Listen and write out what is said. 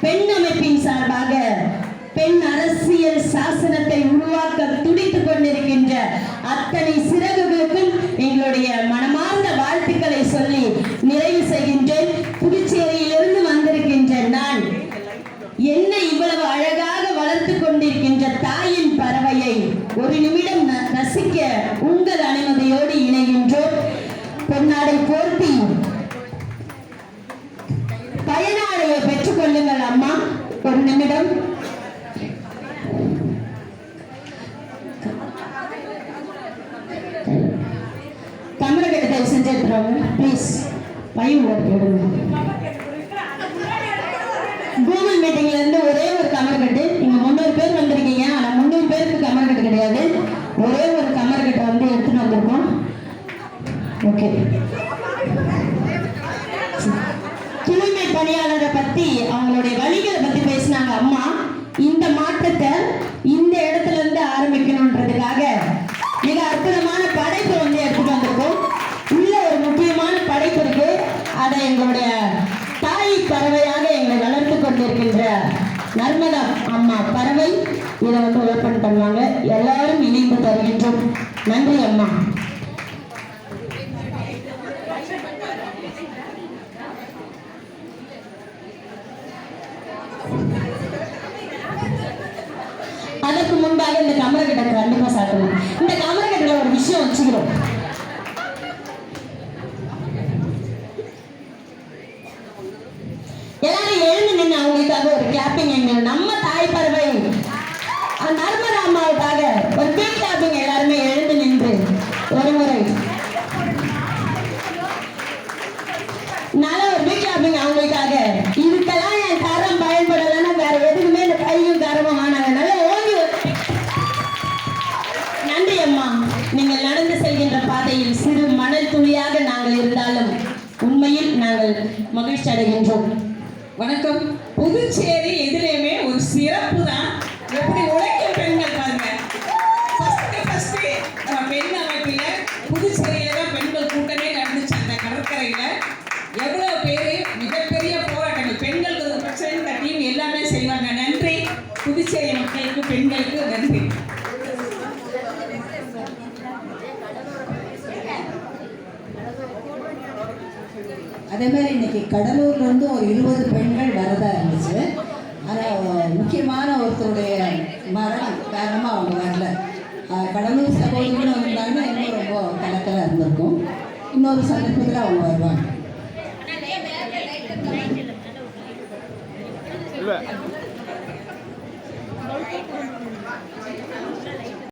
பெண் அமைப்பின் சார்பாக பெண் அரசியல் சாசனத்தை உருவாக்க துடித்துக் கொண்டிருக்கின்ற அத்தனை சிறகுகளுக்கும் எங்களுடைய மனமா அம்மா ஒரு நிமிடம். தமிழக தயவு செஞ்சு ப்ளீஸ் பையன் ஓட்டு கூகுள் மீட்டிங்ல பணியாளரை பத்தி அவங்களுடைய வழிகளை பத்தி பேசினாங்க. அம்மா இந்த மாற்றத்தை இந்த இடத்துல இருந்து ஆரம்பிக்கணுன்றதுக்காக மிக அற்புதமான படைப்பு வந்து எடுத்துட்டு வந்திருக்கோம். உள்ள ஒரு முக்கியமான படைப்பு இருக்கு. அதை எங்களுடைய தாய் பறவையாக எங்களை வளர்த்து கொண்டிருக்கின்ற நர்மதா அம்மா பறவை இதை வந்து ஓப்பன் பண்ணுவாங்க. எல்லாரும் இணைந்து தருகின்றோம். நன்றி அம்மா. அதற்கு முன்பாக இந்த கமரக்கட்டை கண்டிப்பா சாட்டணும் இந்த கமரக்கட்டில் ஒரு விஷயம் வச்சுக்கிறோம். எல்லாரும் எழுந்து நின்று அவங்களுக்காக ஒரு கிளாப்பிங் எங்க நம்ம தாய் பறவை அந்த ஒரு பிக் கிளாப்பிங் எல்லாருமே இருந்தாலும் உண்மையில் நாங்கள் மகிழ்ச்சி அடைகின்றோம். வணக்கம். புதுச்சேரி எதிலேயுமே ஒரு சிறப்பு தான் எப்படி உழைக்க அதே மாதிரி இன்னைக்கு கடலூர்லேருந்து ஒரு இருபது பெண்கள் வரதா இருந்துச்சு. ஆனால் முக்கியமான ஒருத்தருடைய மரம் காரணமாக அவங்க வரல. கடலூர் சகோதரிகளும் வந்திருந்தாங்கன்னா இன்னும் ரொம்ப கலக்கலாக இருந்திருக்கும். இன்னொரு சந்தர்ப்பத்தில் அவங்க வருவாங்க.